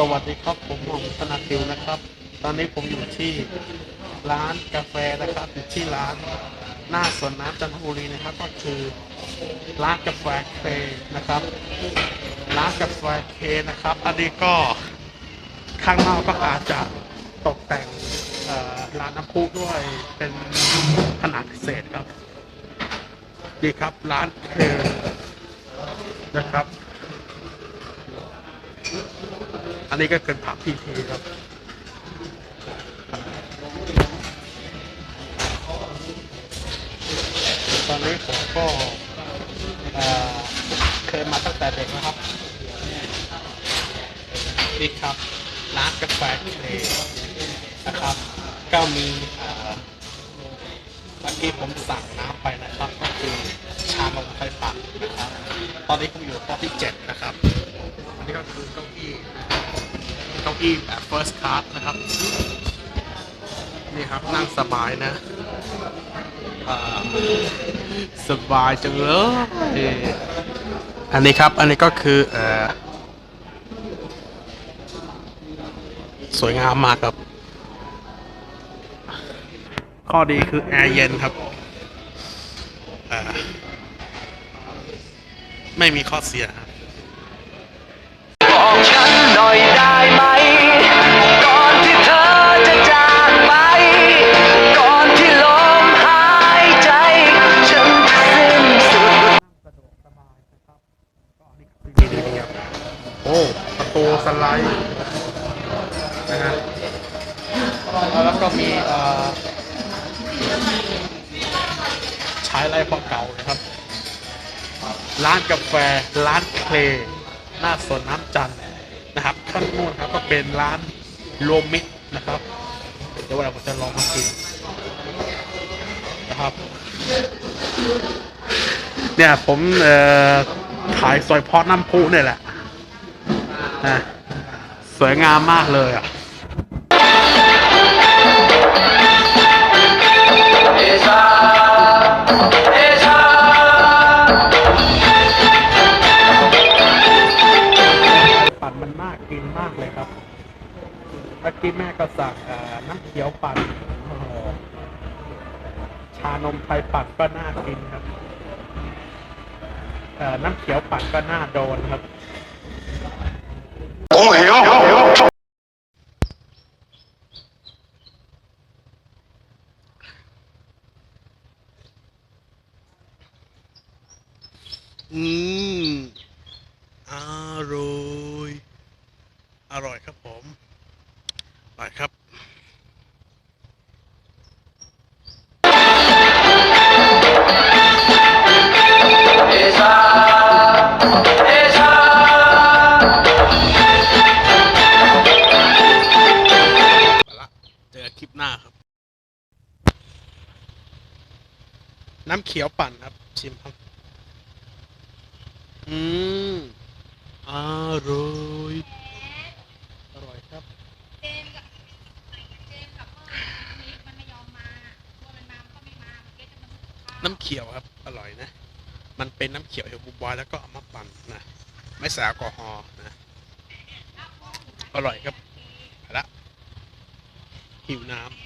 สวัสดีครับผมหม่อมธนาคิวนะครับ ตอนนี้ผมอยู่ที่ร้านกาแฟนะครับอยู่ที่ร้านหน้าสวนน้ำจันทบุรีนะครับ ก็คือร้านกาแฟเคนะครับ ร้านกาแฟเคนะครับ อันนี้ก็ข้างนอกก็อาจจะตกแต่งร้านน้ำพุด้วยเป็นขนาดพิเศษครับดีครับร้านเคนะครับ อั นนี้ก็เป็นผักพีทีครับตอนนี้ผมก็เอ่อเคยมาตั้งแต่เด็กนะครับนี่ครับร้านกาแฟเคนะครับ ก็มีเอ่อเมื่อกี้ผมสั่งน้ำไปนะครับ ก็คือชานมไทยปักนะครับ ตอนนี้ผมอยู่โต๊ะที่เจ็ดนะครับ อันนี้ก็คือเก้าอี้ เก้าอี้แบบ first class นะครับ นี่ครับนั่งสบายนะ สบายจังเลย อันนี้ครับ อันนี้ก็คือเออสวยงามมากครับ ข้อดีคือแอร์เย็นครับ ไม่มีข้อเสียครับ ประตูสไลด์นะฮะแล้วก็มีใช้ไรพอเก่านะครับ ร้านกาแฟร้านเคลหน้าสวนน้ำจันทร์นะครับข้างนู้นครับก็เป็นร้านโรวมมิตนะครับ เดี๋ยววันหลังผมจะลองมากินนะครับเนี่ยผมเอ่อถ่ายซอยพาะน้ำพุเนี่ยแหละ นะสวยงามมากเลยอะเอชาเอชาปั่นมันน่ากินมากเลยครับเมื่อกี้แม่ก็สั่งน้ำเขียวปั่นชานมไทยปั่นก็น่ากินครับน้ำเขียวปั่นก็น่าโดนครับ ผมหิอืมอร่อย อร่อยครับผมไปครับ คลิปหน้าครับ น้ำเขียวปั่นครับ ชิมครับ อืมอร่อยอร่อยครับ เจมส์กับเจมส์กับเพื่อนนี้มันไม่ยอมมาตัวมันมามันก็ไม่มาเกจะมาซื้อกับข้าวน้ำเขียวครับ อร่อยนะ มันเป็นน้ำเขียวเฮลบูบอยแล้วก็เอามาปั่นนะ ไม่ใส่แอลกอฮอล์นะ อร่อยครับไปละ หิวน้ำ